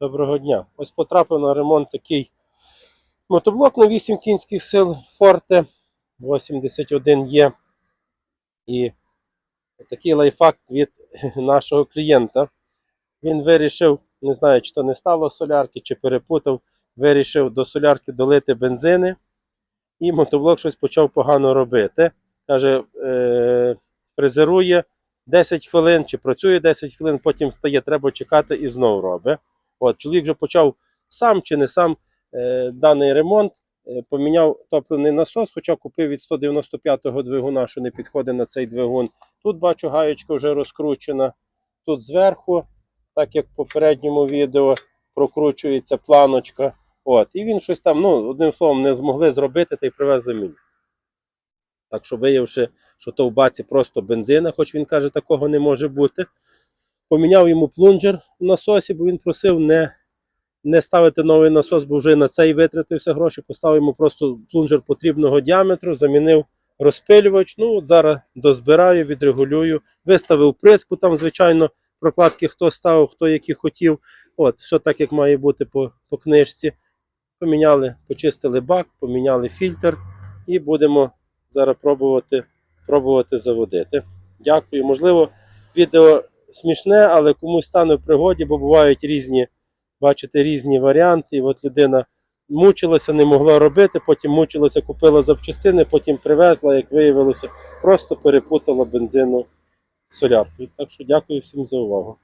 Доброго дня. Ось потрапив на ремонт такий мотоблок на 8 кінських сил Forte 81 є. І такий лайфхак від нашого клієнта. Він вирішив, не знаю, чи то не стало солярки, чи перепутав, вирішив до солярки долити бензини. І мотоблок щось почав погано робити. Каже, е- фрезерує 10 хвилин, чи працює 10 хвилин, потім стає, треба чекати і знову робить. От, чоловік вже почав сам чи не сам е, даний ремонт, е, поміняв топливний насос, хоча купив від 195-го двигуна, що не підходить на цей двигун. Тут бачу, гаєчка вже розкручена. Тут зверху, так як в попередньому відео, прокручується планочка. От, і він щось там, ну, одним словом, не змогли зробити та й привезли мені. Так що, виявивши, що то в баці просто бензина, хоч він каже, такого не може бути. Поміняв йому плунжер в насосі, бо він просив не, не ставити новий насос, бо вже на цей витратився гроші. Поставив йому просто плунжер потрібного діаметру, замінив розпилювач. Ну, от зараз дозбираю, відрегулюю. Виставив приску, там, звичайно, прокладки хто ставив, хто які хотів. От, все так, як має бути по, по книжці. Поміняли, почистили бак, поміняли фільтр і будемо зараз пробувати, пробувати заводити. Дякую. Можливо, відео смішне, але комусь стане в пригоді, бо бувають різні, бачите, різні варіанти. І от людина мучилася, не могла робити, потім мучилася, купила запчастини, потім привезла, як виявилося, просто перепутала бензину соляркою. Так що дякую всім за увагу.